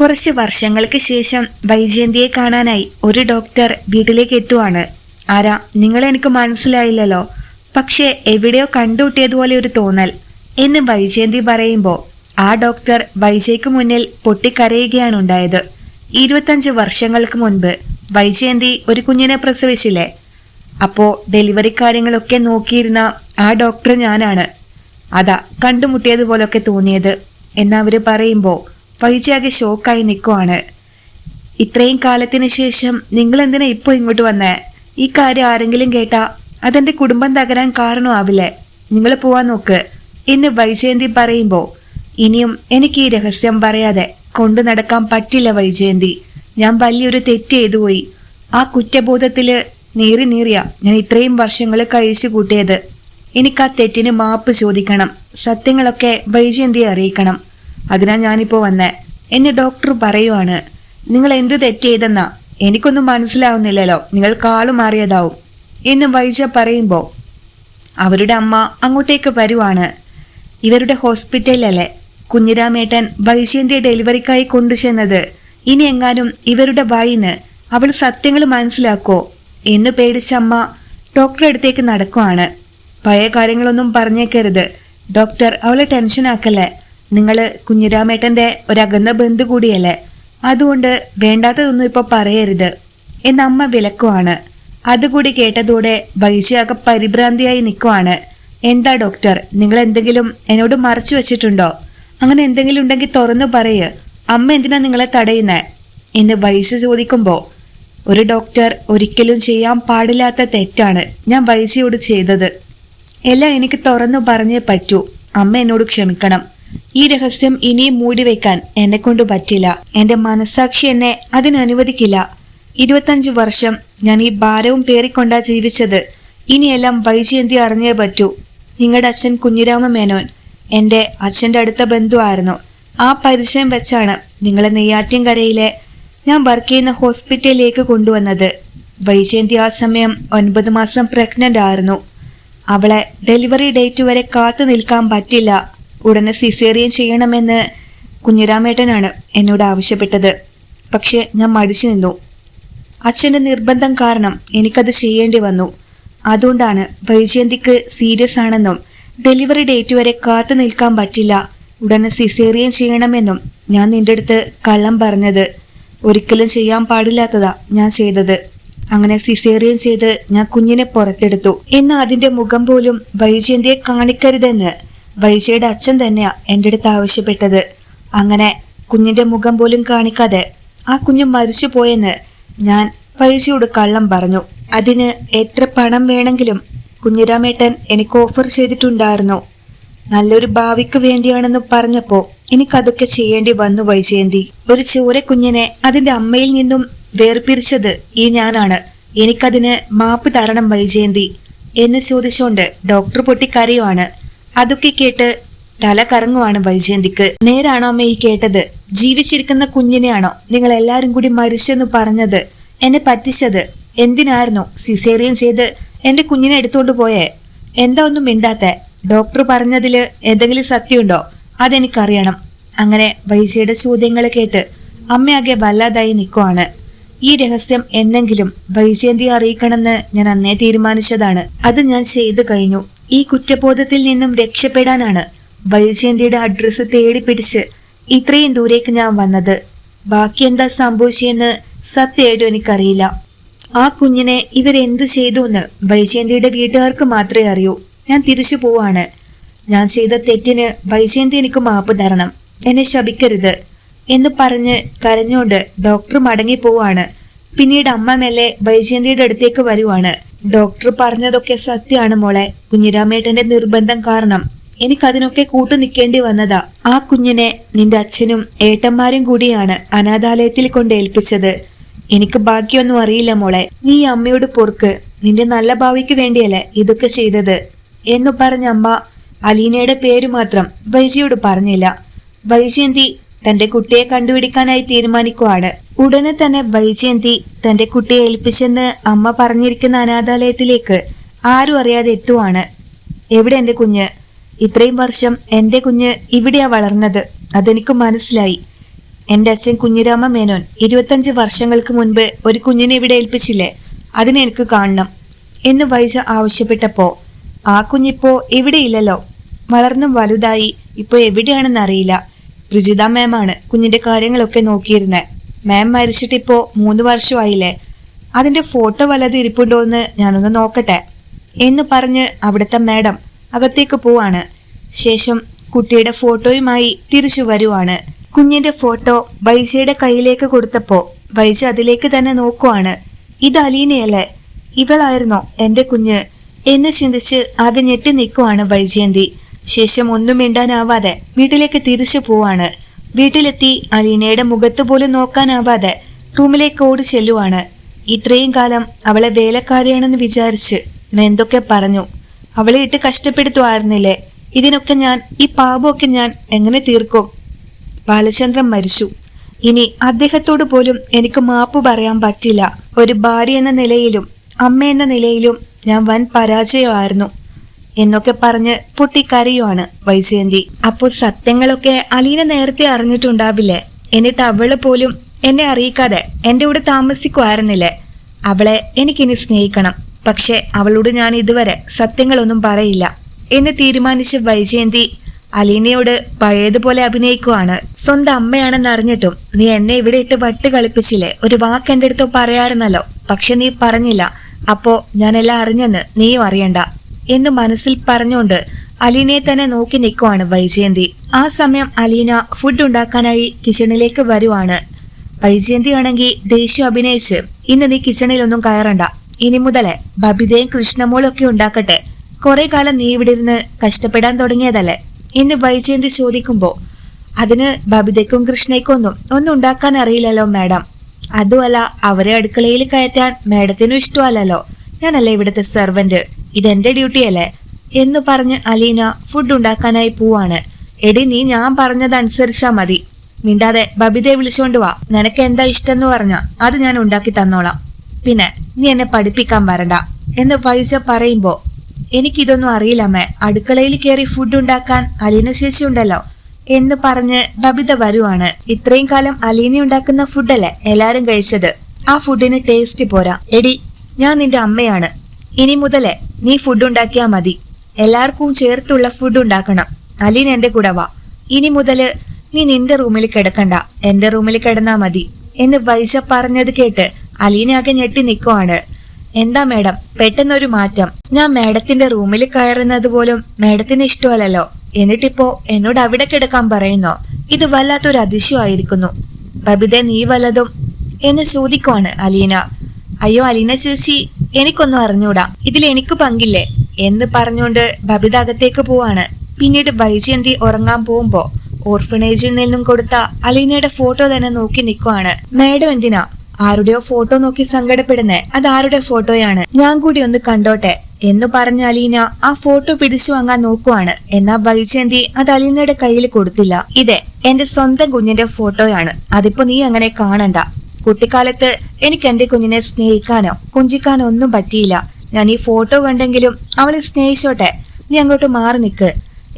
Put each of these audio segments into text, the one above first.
കുറച്ച് വർഷങ്ങൾക്ക് ശേഷം വൈജയന്തിയെ കാണാനായി ഒരു ഡോക്ടർ വീട്ടിലേക്ക് എത്തുവാണ്. ആരാ? നിങ്ങളെനിക്ക് മനസ്സിലായില്ലല്ലോ. പക്ഷേ എവിടെയോ കണ്ടുകൂട്ടിയതുപോലെ ഒരു തോന്നൽ. എന്ന് വൈജയന്തി പറയുമ്പോൾ ആ ഡോക്ടർ വൈജയ്ക്ക് മുന്നിൽ പൊട്ടിക്കരയുകയാണ് ഉണ്ടായത്. ഇരുപത്തഞ്ച് വർഷങ്ങൾക്ക് മുൻപ് വൈജയന്തി ഒരു കുഞ്ഞിനെ പ്രസവിച്ചില്ലേ? അപ്പോ ഡെലിവറി കാര്യങ്ങളൊക്കെ നോക്കിയിരുന്ന ആ ഡോക്ടർ ഞാനാണ്. അതാ കണ്ടുമുട്ടിയതുപോലൊക്കെ തോന്നിയത്. എന്നവര് പറയുമ്പോൾ വൈജയാകെ ഷോക്കായി നിൽക്കുവാണ് ഇത്രയും കാലത്തിന് ശേഷം നിങ്ങൾ എന്തിനാ ഇപ്പോൾ ഇങ്ങോട്ട് വന്നേ? ഈ കാര്യം ആരെങ്കിലും കേട്ടാ അതെന്റെ കുടുംബം തകരാൻ കാരണമാവില്ലേ നിങ്ങൾ പോവാൻ നോക്ക്. എന്ന് വൈജയന്തി പറയുമ്പോൾ ഇനിയും എനിക്ക് ഈ രഹസ്യം പറയാതെ കൊണ്ടു നടക്കാൻ പറ്റില്ല വൈജയന്തി. ഞാൻ വലിയൊരു തെറ്റ് ചെയ്തു പോയി. ആ കുറ്റബോധത്തിൽ നേറി നേറിയ ഞാൻ ഇത്രയും വർഷങ്ങൾ കഴിച്ചു കൂട്ടിയത്. എനിക്ക് ആ തെറ്റിന് മാപ്പ് ചോദിക്കണം. സത്യങ്ങളൊക്കെ വൈജയന്തിയെ അറിയിക്കണം. അതിനാ ഞാനിപ്പോ വന്നേ. എന്ന് ഡോക്ടർ പറയുവാണ് നിങ്ങൾ എന്ത് തെറ്റ് ചെയ്തെന്നാ എനിക്കൊന്നും മനസ്സിലാവുന്നില്ലല്ലോ. നിങ്ങൾ കാളു മാറിയതാവും. എന്ന് വൈജ പറയുമ്പോൾ അവരുടെ അമ്മ അങ്ങോട്ടേക്ക് വരുവാണ്. ഇവരുടെ ഹോസ്പിറ്റലിലല്ലേ കുഞ്ഞിരാമേട്ടൻ വൈശ്യന്റെ ഡെലിവറിക്കായി കൊണ്ടുചെന്നത്. ഇനി എങ്ങാനും ഇവരുടെ വായിന്ന് അവൾ സത്യങ്ങൾ മനസ്സിലാക്കോ? എന്ന് പേടിച്ച അമ്മ ഡോക്ടറെ അടുത്തേക്ക് നടക്കുവാണ്. പഴയ കാര്യങ്ങളൊന്നും പറഞ്ഞേക്കരുത്. ഡോക്ടർ അവളെ ടെൻഷനാക്കല്ലേ. നിങ്ങൾ കുഞ്ഞിരാമേട്ടന്റെ ഒരകന്ന ബന്ധു കൂടിയല്ലേ? അതുകൊണ്ട് വേണ്ടാത്തതൊന്നും ഇപ്പൊ പറയരുത്. എന്നമ്മ വിലക്കുവാണ്. അതുകൂടി കേട്ടതോടെ വൈശ്യാക പരിഭ്രാന്തിയായി നിൽക്കുവാണ് എന്താ ഡോക്ടർ നിങ്ങൾ എന്തെങ്കിലും എന്നോട് മറച്ചു വെച്ചിട്ടുണ്ടോ? അങ്ങനെ എന്തെങ്കിലും ഉണ്ടെങ്കിൽ തുറന്നു പറയ്. അമ്മ എന്തിനാ നിങ്ങളെ തടയുന്നത് എന്ന് വൈശ്യ ചോദിക്കുമ്പോൾ ഒരു ഡോക്ടർ ഒരിക്കലും ചെയ്യാൻ പാടില്ലാത്ത തെറ്റാണ് ഞാൻ വൈശ്യയോട് ചെയ്തത്. എല്ലാം എനിക്ക് തുറന്നു പറഞ്ഞേ പറ്റൂ. അമ്മ എന്നോട് ക്ഷമിക്കണം. ഈ രഹസ്യം ഇനിയും മൂടിവെക്കാൻ എന്നെ കൊണ്ട് പറ്റില്ല. എന്റെ മനസാക്ഷി എന്നെ അതിനനുവദിക്കില്ല. ഇരുപത്തഞ്ച് വർഷം ഞാൻ ഈ ഭാരവും പേറിക്കൊണ്ടാ ജീവിച്ചത്. ഇനിയെല്ലാം വൈജയന്തി അറിഞ്ഞേ പറ്റൂ. നിങ്ങളുടെ അച്ഛൻ കുഞ്ഞിരാമ മേനോൻ എന്റെ അച്ഛന്റെ അടുത്ത ബന്ധുവായിരുന്നു. ആ പരിചയം വെച്ചാണ് നിങ്ങളെ നെയ്യാറ്റിൻകരയിലെ ഞാൻ വർക്ക് ചെയ്യുന്ന ഹോസ്പിറ്റലിലേക്ക് കൊണ്ടുവന്നത്. വൈജയന്തി ആ സമയം ഒൻപത് മാസം പ്രഗ്നന്റ് ആയിരുന്നു. അവളെ ഡെലിവറി ഡേറ്റ് വരെ കാത്തു നിൽക്കാൻ പറ്റില്ല. ഉടനെ സിസേറിയൻ ചെയ്യണമെന്ന് കുഞ്ഞിരാമേട്ടനാണ് എന്നോട് ആവശ്യപ്പെട്ടത്. പക്ഷെ ഞാൻ മടിച്ചു നിന്നു. അച്ഛന്റെ നിർബന്ധം കാരണം എനിക്കത് ചെയ്യേണ്ടി വന്നു. അതുകൊണ്ടാണ് വൈജയന്തിക്ക് സീരിയസ് ആണെന്നും ഡെലിവറി ഡേറ്റ് വരെ കാത്തു നിൽക്കാൻ പറ്റില്ല ഉടനെ സിസേറിയൻ ചെയ്യണമെന്നും ഞാൻ നിന്റെ അടുത്ത് കള്ളം പറഞ്ഞത്. ഒരിക്കലും ചെയ്യാൻ പാടില്ലാത്തതാ ഞാൻ ചെയ്തത്. അങ്ങനെ സിസേറിയൻ ചെയ്ത് ഞാൻ കുഞ്ഞിനെ പുറത്തെടുത്തു. എന്നാ അതിന്റെ മുഖം പോലും വൈജയന്തിയെ കാണിക്കരുതെന്ന് വൈജയുടെ അച്ഛൻ തന്നെയാ എന്റെ അടുത്ത് ആവശ്യപ്പെട്ടത്. അങ്ങനെ കുഞ്ഞിന്റെ മുഖം പോലും കാണിക്കാതെ ആ കുഞ്ഞ് മരിച്ചു പോയെന്ന് ഞാൻ വൈജയോട് കള്ളം പറഞ്ഞു. അതിന് എത്ര പണം വേണമെങ്കിലും കുഞ്ഞിരാമേട്ടൻ എനിക്ക് ഓഫർ ചെയ്തിട്ടുണ്ടായിരുന്നു. നല്ലൊരു ഭാവിക്ക് വേണ്ടിയാണെന്ന് പറഞ്ഞപ്പോ എനിക്കതൊക്കെ ചെയ്യേണ്ടി വന്നു വൈജയന്തി. ഒരു ചോര കുഞ്ഞിനെ അതിന്റെ അമ്മയിൽ നിന്നും വേർപിരിച്ചത് ഈ ഞാനാണ്. എനിക്കതിന് മാപ്പ് തരണം വൈജയന്തി എന്ന് ചോദിച്ചുകൊണ്ട് ഡോക്ടർ പൊട്ടിക്കരയുവാണ്. അതൊക്കെ കേട്ട് തല കറങ്ങുവാണ് വൈജയന്തിക്ക്. നേരാണോ അമ്മ ഈ കേട്ടത്? ജീവിച്ചിരിക്കുന്ന കുഞ്ഞിനെയാണോ നിങ്ങൾ എല്ലാരും കൂടി മരിച്ചെന്ന് പറഞ്ഞത്? എന്നെ പറ്റിച്ചത്? എന്തിനായിരുന്നു? സിസേറിയൻ ചെയ്ത് എന്റെ കുഞ്ഞിനെ എടുത്തോണ്ട് പോയേ? എന്താ ഒന്നും മിണ്ടാത്ത? ഡോക്ടർ പറഞ്ഞതിൽ എന്തെങ്കിലും സത്യമുണ്ടോ? അതെനിക്കറിയണം. അങ്ങനെ വൈജയുടെ ചോദ്യങ്ങൾ കേട്ട് അമ്മയാകെ വല്ലാതായി നിൽക്കുവാണ് ഈ രഹസ്യം എന്നെങ്കിലും വൈജയന്തിയെ അറിയിക്കണമെന്ന് ഞാൻ അന്നേ തീരുമാനിച്ചതാണ്. അത് ഞാൻ ചെയ്തു കഴിഞ്ഞു. ഈ കുറ്റബോധത്തിൽ നിന്നും രക്ഷപ്പെടാനാണ് വഴിചേന്തിയുടെ അഡ്രസ്സ് തേടി പിടിച്ച് ഇത്രയും ദൂരേക്ക് ഞാൻ വന്നത്. ബാക്കി എന്താ സംഭവിച്ചെന്ന് സത്യമായിട്ടും എനിക്കറിയില്ല. ആ കുഞ്ഞിനെ ഇവരെന്ത് ചെയ്തു എന്ന് വൈജയന്തിയുടെ വീട്ടുകാർക്ക് മാത്രമേ അറിയൂ. ഞാൻ തിരിച്ചു പോവാണ്. ഞാൻ ചെയ്ത തെറ്റിന് വൈജയന്തി എനിക്ക് മാപ്പ് തരണം. എന്നെ ശപിക്കരുത് എന്ന് പറഞ്ഞ് കരഞ്ഞുകൊണ്ട് ഡോക്ടർ മടങ്ങി പോവാണ് പിന്നീട് അമ്മ മെല്ലെ വൈജയന്തിയുടെ അടുത്തേക്ക് വരുവാണ്. ഡോക്ടർ പറഞ്ഞതൊക്കെ സത്യമാണ് മോളെ. കുഞ്ഞിരാമേട്ടന്റെ നിർബന്ധം കാരണം എനിക്കതിനൊക്കെ കൂട്ടു നിൽക്കേണ്ടി വന്നതാ. ആ കുഞ്ഞിനെ നിന്റെ അച്ഛനും ഏട്ടന്മാരും കൂടിയാണ് അനാഥാലയത്തിൽ കൊണ്ട് ഏൽപ്പിച്ചത്. എനിക്ക് ബാക്കിയൊന്നും അറിയില്ല മോളെ. നീ അമ്മയോട് പൊറുക്ക്. നിന്റെ നല്ല ഭാവിക്ക് വേണ്ടിയല്ലേ ഇതൊക്കെ ചെയ്തത്. എന്നു പറഞ്ഞ അമ്മ അലീനയുടെ പേര് മാത്രം വൈജിയോട് പറഞ്ഞില്ല. വൈജയന്തി തന്റെ കുട്ടിയെ കണ്ടുപിടിക്കാനായി തീരുമാനിക്കുവാണ്. ഉടനെ തന്നെ വൈജയന്തി തന്റെ കുട്ടിയെ ഏൽപ്പിച്ചെന്ന് അമ്മ പറഞ്ഞിരിക്കുന്ന അനാഥാലയത്തിലേക്ക് ആരും അറിയാതെ എത്തുവാണ്. എവിടെ എന്റെ കുഞ്ഞ്? ഇത്രയും വർഷം എന്റെ കുഞ്ഞ് ഇവിടെയാ വളർന്നത്. അതെനിക്ക് മനസ്സിലായി. എന്റെ അച്ഛൻ കുഞ്ഞിരാമ മേനോൻ ഇരുപത്തഞ്ച് വർഷങ്ങൾക്ക് മുൻപ് ഒരു കുഞ്ഞിനെ ഇവിടെ ഏൽപ്പിച്ചില്ലേ? അതിനെനിക്ക് കാണണം എന്ന് വൈജ ആവശ്യപ്പെട്ടപ്പോ ആ കുഞ്ഞിപ്പോ ഇവിടെയില്ലല്ലോ. വളർന്നും വലുതായി. ഇപ്പോ എവിടെയാണെന്ന് അറിയില്ല രുചിത മാമാണ് കുഞ്ഞിന്റെ കാര്യങ്ങളൊക്കെ നോക്കിയിരുന്നെ. മാം മരിച്ചിട്ട് ഇപ്പോ മൂന്ന് വർഷമായില്ലേ. അതിന്റെ ഫോട്ടോ വല്ലതും ഇരിപ്പുണ്ടോ എന്ന് ഞാനൊന്ന് നോക്കട്ടെ. എന്ന് പറഞ്ഞ് അവിടുത്തെ മാഡം അകത്തേക്ക് പോവാണ്. ശേഷം കുട്ടിയുടെ ഫോട്ടോയുമായി തിരിച്ചു വരുവാണ്. കുഞ്ഞിന്റെ ഫോട്ടോ വൈജയുടെ കയ്യിലേക്ക് കൊടുത്തപ്പോ വൈജ അതിലേക്ക് തന്നെ നോക്കുവാണ്. ഇത് അലീനയല്ലേ? ഇവളായിരുന്നോ എന്റെ കുഞ്ഞ്? എന്ന് ചിന്തിച്ച് ആകെ ഞെട്ടി നിൽക്കുവാണ് വൈജയന്തി. ശേഷം ഒന്നും മിണ്ടാനാവാതെ വീട്ടിലേക്ക് തിരിച്ചു പോവാണ്. വീട്ടിലെത്തി അലീനയുടെ മുഖത്ത് പോലും നോക്കാനാവാതെ റൂമിലേക്ക് ഓടി ചെല്ലുവാണ്. ഇത്രയും കാലം അവളെ വേലക്കാരിയാണെന്ന് വിചാരിച്ച് ഞാൻ എന്തൊക്കെ പറഞ്ഞു. അവളെ ഇട്ട് കഷ്ടപ്പെടുത്തുമായിരുന്നില്ലേ ഇതിനൊക്കെ ഞാൻ ഈ പാപമൊക്കെ ഞാൻ എങ്ങനെ തീർക്കും? ബാലചന്ദ്രൻ മരിച്ചു. ഇനി അദ്ദേഹത്തോട് പോലും എനിക്ക് മാപ്പ് പറയാൻ പറ്റില്ല. ഒരു ഭാര്യ എന്ന നിലയിലും അമ്മ എന്ന നിലയിലും ഞാൻ വൻ പരാജയമായിരുന്നു. എന്നൊക്കെ പറഞ്ഞ് പൊട്ടിക്കരയുവാണ് വൈജയന്തി. അപ്പോൾ സത്യങ്ങളൊക്കെ അലീന നേരത്തെ അറിഞ്ഞിട്ടുണ്ടാവില്ലേ? എന്നിട്ട് അവൾ പോലും എന്നെ അറിയിക്കാതെ എന്റെ കൂടെ താമസിക്കുമായിരുന്നില്ലേ അവളെ എനിക്കിനി സ്നേഹിക്കണം. പക്ഷെ അവളോട് ഞാൻ ഇതുവരെ സത്യങ്ങളൊന്നും പറയില്ല. എന്ന് തീരുമാനിച്ച വൈജയന്തി അലീനയോട് പഴയതുപോലെ അഭിനയിക്കുവാണ്. സ്വന്തം അമ്മയാണെന്ന് അറിഞ്ഞിട്ടും നീ എന്നെ ഇവിടെ ഇട്ട് വട്ട് കളിപ്പിച്ചില്ലേ? ഒരു വാക്ക് എന്റെ അടുത്ത് പറയാറുന്നല്ലോ. പക്ഷെ നീ പറഞ്ഞില്ല. അപ്പോ ഞാനെല്ലാം അറിഞ്ഞെന്ന് നീയും അറിയണ്ട. എന്ന് മനസ്സിൽ പറഞ്ഞുകൊണ്ട് അലീനയെ തന്നെ നോക്കി നിൽക്കുവാണ് വൈജയന്തി. ആ സമയം അലീന ഫുഡ് ഉണ്ടാക്കാനായി കിച്ചണിലേക്ക് വരുവാണ്. വൈജയന്തി ആണെങ്കിൽ ദേഷ്യം അഭിനയിച്ച് ഇന്ന് നീ കിച്ചണിലൊന്നും കയറണ്ട. ഇനി മുതലേ ബബിതയും കൃഷ്ണമോളും ഒക്കെ ഉണ്ടാക്കട്ടെ. കുറെ കാലം നീ ഇവിടെ ഇരുന്ന് കഷ്ടപ്പെടാൻ തുടങ്ങിയതല്ലേ? എന്ന് വൈജയന്തി ചോദിക്കുമ്പോ അതിന് ബബിതയ്ക്കും കൃഷ്ണയ്ക്കും ഒന്നും ഒന്നും ഉണ്ടാക്കാൻ അറിയില്ലല്ലോ മാഡം. അതുമല്ല അവരെ അടുക്കളയിൽ കയറ്റാൻ മാഡത്തിനും ഇഷ്ടമല്ലല്ലോ. ഞാനല്ലേ ഇവിടുത്തെ സെർവന്റ് ഇതെന്റെ ഡ്യൂട്ടിയല്ലേ എന്ന് പറഞ്ഞ് അലീന ഫുഡ് ഉണ്ടാക്കാനായി പോവാണ്. എടി നീ ഞാൻ പറഞ്ഞതനുസരിച്ചാ മതി. മിണ്ടാതെ ബബിതയെ വിളിച്ചോണ്ട് വാ. നിനക്ക് എന്താ ഇഷ്ടം എന്ന് പറഞ്ഞ അത് ഞാൻ ഉണ്ടാക്കി തന്നോളാം. പിന്നെ നീ എന്നെ പഠിപ്പിക്കാൻ വരണ്ട. എന്ന് വൈജ പറയുമ്പോ എനിക്കിതൊന്നും അറിയില്ലമ്മേ അടുക്കളയിൽ കയറി ഫുഡ് ഉണ്ടാക്കാൻ അലീന ചേച്ചി ഉണ്ടല്ലോ എന്ന് പറഞ്ഞ് ബബിത വരുവാണ്. ഇത്രയും കാലം അലീന ഉണ്ടാക്കുന്ന ഫുഡല്ലേ എല്ലാരും കഴിച്ചത്? ആ ഫുഡിന് ടേസ്റ്റ് പോരാ. എടി ഞാൻ നിന്റെ അമ്മയാണ്. ഇനി മുതലേ നീ ഫുഡ് ഉണ്ടാക്കിയാ മതി. എല്ലാവർക്കും ചേർത്തുള്ള ഫുഡ് ഉണ്ടാക്കണം. അലീൻ എന്റെ കൂടെ വാ. ഇനി മുതൽ നീ നിന്റെ റൂമിൽ കിടക്കണ്ട. എന്റെ റൂമിൽ കിടന്നാ മതി. എന്ന് വൈസ പറഞ്ഞത് കേട്ട് അലീന ആകെ ഞെട്ടി നിൽക്കുവാണ് എന്താ മേഡം പെട്ടെന്നൊരു മാറ്റം. ഞാൻ മേഡത്തിന്റെ റൂമിൽ കയറുന്നത് പോലും മേഡത്തിന് ഇഷ്ടമല്ലല്ലോ. എന്നിട്ടിപ്പോ എന്നോട് അവിടെ കിടക്കാൻ പറയുന്നോ? ഇത് വല്ലാത്തൊരു അതിശയമായിരിക്കുന്നു. ബബിത നീ വല്ലതും എന്ന് ചോദിക്കുവാണ് അലീന. അയ്യോ അലീന ചേച്ചി എനിക്കൊന്നും അറിഞ്ഞൂടാ. ഇതിൽ എനിക്ക് പങ്കില്ലേ? എന്ന് പറഞ്ഞുകൊണ്ട് ബബിത അകത്തേക്ക് പോവാണ്. പിന്നീട് വൈജയന്തി ഉറങ്ങാൻ പോകുമ്പോ ഓർഫനേജിൽ നിന്നും കൊടുത്ത അലീനയുടെ ഫോട്ടോ തന്നെ നോക്കി നിൽക്കുവാണ് മേഡം എന്തിനാ? ആരുടെയോ ഫോട്ടോ നോക്കി സങ്കടപ്പെടുന്നേ? അത് ആരുടെ ഫോട്ടോയാണ്? ഞാൻ കൂടി ഒന്ന് കണ്ടോട്ടെ? എന്ന് പറഞ്ഞ അലീന ആ ഫോട്ടോ പിടിച്ചു വാങ്ങാൻ നോക്കുവാണ്. എന്നാ വൈജയന്തി അത് അലീനയുടെ കയ്യിൽ കൊടുത്തില്ല. ഇതെ എന്റെ സ്വന്തം കുഞ്ഞിന്റെ ഫോട്ടോയാണ്. അതിപ്പോ നീ അങ്ങനെ കാണണ്ട. കുട്ടിക്കാലത്ത് എനിക്ക് എന്റെ കുഞ്ഞിനെ സ്നേഹിക്കാനോ കുഞ്ചിക്കാനോ ഒന്നും പറ്റിയില്ല. ഞാൻ ഈ ഫോട്ടോ കണ്ടെങ്കിലും അവളെ സ്നേഹിച്ചോട്ടെ. നീ അങ്ങോട്ട് മാറി നിൽക്ക്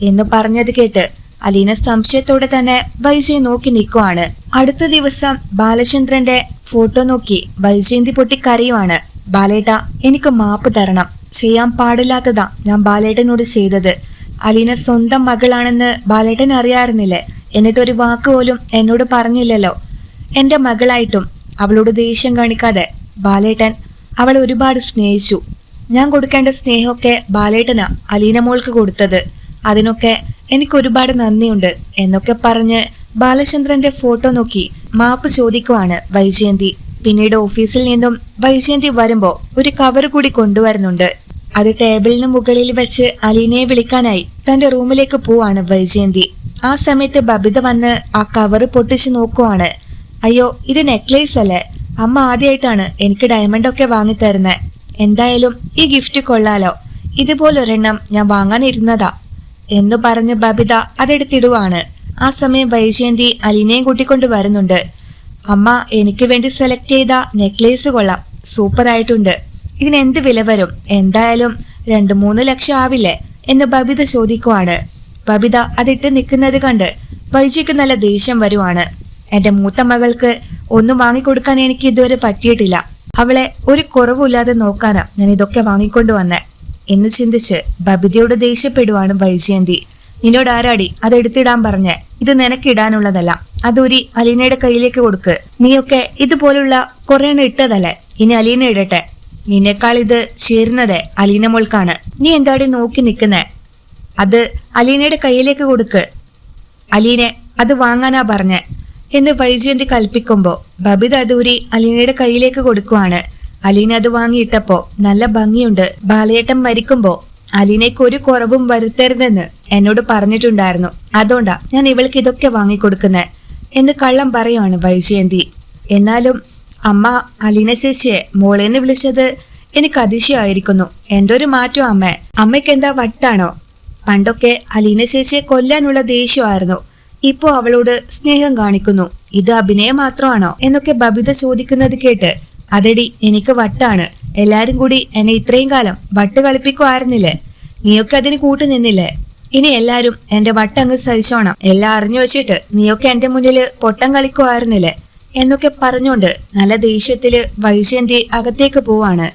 എന്ന് പറഞ്ഞത് കേട്ട് അലീന സംശയത്തോടെ തന്നെ വൈജയെ നോക്കി നിൽക്കുവാണ്. അടുത്ത ദിവസം ബാലചന്ദ്രന്റെ ഫോട്ടോ നോക്കി വൈജയന്തി പൊട്ടി കരയുവാണ്. ബാലേട്ട എനിക്ക് മാപ്പ് തരണം. ചെയ്യാൻ പാടില്ലാത്തതാ ഞാൻ ബാലേട്ടനോട് ചെയ്തത്. അലീന സ്വന്തം മകളാണെന്ന് ബാലേട്ടൻ അറിയാറുന്നില്ലേ എന്നിട്ടൊരു വാക്ക് പോലും എന്നോട് പറഞ്ഞില്ലല്ലോ. എന്റെ മകളായിട്ടും അവളോട് ദേഷ്യം കാണിക്കാതെ ബാലേട്ടൻ അവളെ ഒരുപാട് സ്നേഹിച്ചു. ഞാൻ കൊടുക്കേണ്ട സ്നേഹമൊക്കെ ബാലേട്ടനാ അലീന മോൾക്ക് കൊടുത്തത്. അതിനൊക്കെ എനിക്ക് ഒരുപാട് നന്ദിയുണ്ട് എന്നൊക്കെ പറഞ്ഞ് ബാലചന്ദ്രന്റെ ഫോട്ടോ നോക്കി മാപ്പ് ചോദിക്കുവാണ് വൈജയന്തി. പിന്നീട് ഓഫീസിൽ നിന്നും വൈജയന്തി വരുമ്പോ ഒരു കവർ കൂടി കൊണ്ടുവരുന്നുണ്ട്. അത് ടേബിളിന് മുകളിൽ വെച്ച് അലീനയെ വിളിക്കാനായി തന്റെ റൂമിലേക്ക് പോവാണ് വൈജയന്തി. ആ സമയത്ത് ബബിത വന്ന് ആ കവർ പൊട്ടിച്ച് നോക്കുവാണ് അയ്യോ ഇത് നെക്ലേസ് അല്ലേ? അമ്മ ആദ്യമായിട്ടാണ് എനിക്ക് ഡയമണ്ട് ഒക്കെ വാങ്ങി വാങ്ങിത്തരുന്നത് എന്തായാലും ഈ ഗിഫ്റ്റ് കൊള്ളാലോ. ഇതുപോലൊരെണ്ണം ഞാൻ വാങ്ങാനിരുന്നതാ. എന്ന് പറഞ്ഞ് ബബിത അതെടുത്തിടുവാണ്. ആ സമയം വൈജയന്തി അലിനെയും കൂട്ടിക്കൊണ്ട് വരുന്നുണ്ട്. അമ്മ എനിക്ക് വേണ്ടി സെലക്ട് ചെയ്ത നെക്ലേസ് കൊള്ളാം. സൂപ്പർ ആയിട്ടുണ്ട് ഇതിന് എന്ത് വില വരും? എന്തായാലും രണ്ടു മൂന്ന് ലക്ഷം ആവില്ലേ? എന്ന് ബബിത ചോദിക്കുവാണ്. ബബിത അതിട്ട് നിൽക്കുന്നത് കണ്ട് വൈജിക്ക് നല്ല ദേഷ്യം വരുവാണ്. എന്റെ മൂത്ത മകൾക്ക് ഒന്നും വാങ്ങിക്കൊടുക്കാൻ എനിക്ക് ഇതുവരെ പറ്റിയിട്ടില്ല. അവളെ ഒരു കുറവുമില്ലാതെ നോക്കാനാ ഞാൻ ഇതൊക്കെ വാങ്ങിക്കൊണ്ടു വന്നെ. എന്ന് ചിന്തിച്ച് ബബിതയോട് ദേഷ്യപ്പെടുവാണ് വൈജയന്തി. നിന്നോട് ആരാടി? അത് എടുത്തിടാൻ പറഞ്ഞ്. ഇത് നിനക്കിടാനുള്ളതല്ല അതൊരി അലീനയുടെ കയ്യിലേക്ക് കൊടുക്ക്. നീയൊക്കെ ഇതുപോലുള്ള കുറെ എണ്ണം ഇട്ടതല്ലേ? ഇനി അലീന ഇടട്ടെ. നിന്നേക്കാൾ ഇത് ചേരുന്നത് അലീന മോൾക്കാണ്. നീ എന്താടി നോക്കി നിൽക്കുന്നേ അത് അലീനയുടെ കയ്യിലേക്ക് കൊടുക്ക്. അലീനെ അത് വാങ്ങാനാ പറഞ്ഞ്. എന്ന് വൈജയന്തി കൽപ്പിക്കുമ്പോൾ ബബിത അതൂരി അലീനയുടെ കയ്യിലേക്ക് കൊടുക്കുവാണ്. അലീന അത് വാങ്ങിയിട്ടപ്പോ നല്ല ഭംഗിയുണ്ട്. ബാലയേട്ടൻ മരിക്കുമ്പോ അലീനയ്ക്ക് ഒരു കുറവും വരുത്തരുതെന്ന് എന്നോട് പറഞ്ഞിട്ടുണ്ടായിരുന്നു. അതുകൊണ്ടാ ഞാൻ ഇവൾക്ക് ഇതൊക്കെ വാങ്ങിക്കൊടുക്കുന്നത് എന്ന് കള്ളം പറയുവാണ് വൈജയന്തി. എന്നാലും അമ്മ അലീന ശേഷിയെ മോളേന്ന് വിളിച്ചത് എനിക്ക് അതിശയമായിരിക്കുന്നു. ഒരു മാറ്റം അമ്മ. അമ്മയ്ക്ക് എന്താ വട്ടാണോ? പണ്ടൊക്കെ അലീന ശേഷിയെ കൊല്ലാനുള്ള ദേഷ്യമായിരുന്നു. ഇപ്പോ അവളോട് സ്നേഹം കാണിക്കുന്നു. ഇത് അഭിനയം മാത്രമാണോ? എന്നൊക്കെ ബബിത ചോദിക്കുന്നത് കേട്ട് അതെടി എനിക്ക് വട്ടാണ്. എല്ലാരും കൂടി എന്നെ ഇത്രയും കാലം വട്ട് കളിപ്പിക്കുമായിരുന്നില്ലേ നീയൊക്കെ അതിന് കൂട്ടു നിന്നില്ലേ? ഇനി എല്ലാരും എന്റെ വട്ടങ്ങ് സഹിച്ചോണം. എല്ലാം അറിഞ്ഞു വെച്ചിട്ട് നീയൊക്കെ എന്റെ മുന്നിൽ പൊട്ടം കളിക്കുമായിരുന്നില്ലേ എന്നൊക്കെ പറഞ്ഞുകൊണ്ട് നല്ല ദേഷ്യത്തിൽ വൈജയന്തി അകത്തേക്ക് പോവാണ്.